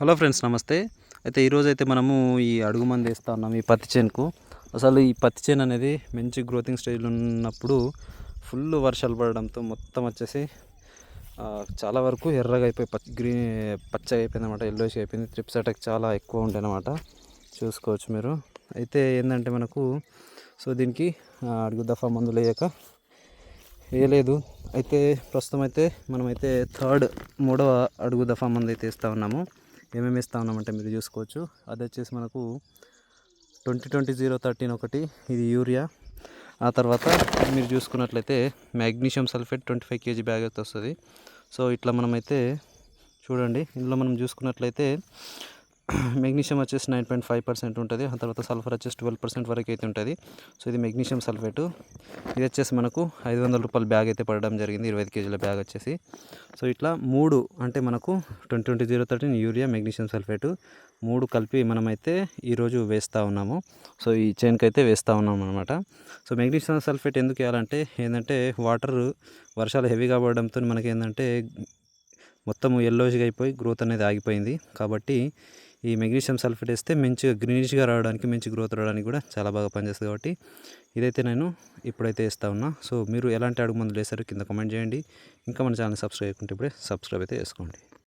Hello friends నమస్తే. అయితే ఈరోజు అయితే మనము ఈ అడుగు మంది వేస్తూ ఉన్నాం ఈ పత్తి చేనుకు. అసలు ఈ పత్తి చేను అనేది మంచి గ్రోతింగ్ స్టేజ్లో ఉన్నప్పుడు ఫుల్ వర్షాలు పడడంతో మొత్తం వచ్చేసి చాలా వరకు ఎర్రగా అయిపోయి పచ్చి గ్రీన్ పచ్చగా అయిపోయింది అనమాట ఎల్లోష్ అయిపోయింది. త్రిప్స్ అటాక్ చాలా ఎక్కువ ఉంటాయి అనమాట చూసుకోవచ్చు మీరు. అయితే ఏంటంటే మనకు సో దీనికి అడుగు దఫా మందులు వేయక వేయలేదు. అయితే ప్రస్తుతం అయితే మనమైతే థర్డ్ మూడవ అడుగు దఫా మందు అయితే ఇస్తూ ఉన్నాము. ఏమేమి ఇస్తా ఉన్నామంటే మీరు చూసుకోవచ్చు. అది వచ్చేసి మనకు ట్వంటీ ట్వంటీ జీరో థర్టీన్ ఒకటి ఇది యూరియా. ఆ తర్వాత మీరు చూసుకున్నట్లయితే magnesium sulphate twenty five kg bag అయితే వస్తుంది. సో ఇట్లా మనమైతే చూడండి ఇందులో మనం చూసుకున్నట్లయితే మెగ్నీషియం వచ్చేసి నైన్ పాయింట్ ఫైవ్ పర్సెంట్ ఉంటుంది. ఆ తర్వాత సల్ఫర్ వచ్చేసి ట్వెల్వ్ పర్సెంట్ వరకు అయితే ఉంటుంది. సో ఇది మెగ్నీషియం సల్ఫేటు ఇది వచ్చేసి మనకు ఐదు వందల రూపాయల బ్యాగ్ అయితే పడడం జరిగింది. ఇరవై ఐదు కేజీల బ్యాగ్ వచ్చేసి. సో ఇట్లా మూడు అంటే మనకు twenty twenty zero thirteen urea magnesium sulphate మూడు కలిపి మనమైతే ఈరోజు వేస్తూ ఉన్నాము. సో ఈ చైన్కి అయితే వేస్తూ ఉన్నాం అనమాట సో మెగ్నీషియం సల్ఫేట్ ఎందుకు వేయాలంటే ఏంటంటే వాటర్ వర్షాలు హెవీగా పడడంతో మనకి ఏంటంటే మొత్తం ఎల్లోజ్గా అయిపోయి గ్రోత్ అనేది ఆగిపోయింది. కాబట్టి ఈ మెగ్నీషియం సల్ఫేట్ వేస్తే మంచిగా గ్రీనిష్గా రావడానికి మంచి గ్రోత్ రావడానికి కూడా చాలా బాగా పనిచేస్తుంది కాబట్టి ఇదైతే నేను ఇప్పుడైతే వేస్తా ఉన్నా. సో మీరు ఎలాంటి అడుగు మందులు వేసారు కింద కమెంట్ చేయండి. ఇంకా మన ఛానల్ సబ్స్క్రైబ్ చేసుకుంటే ఇప్పుడే సబ్స్క్రైబ్ అయితే చేసుకోండి.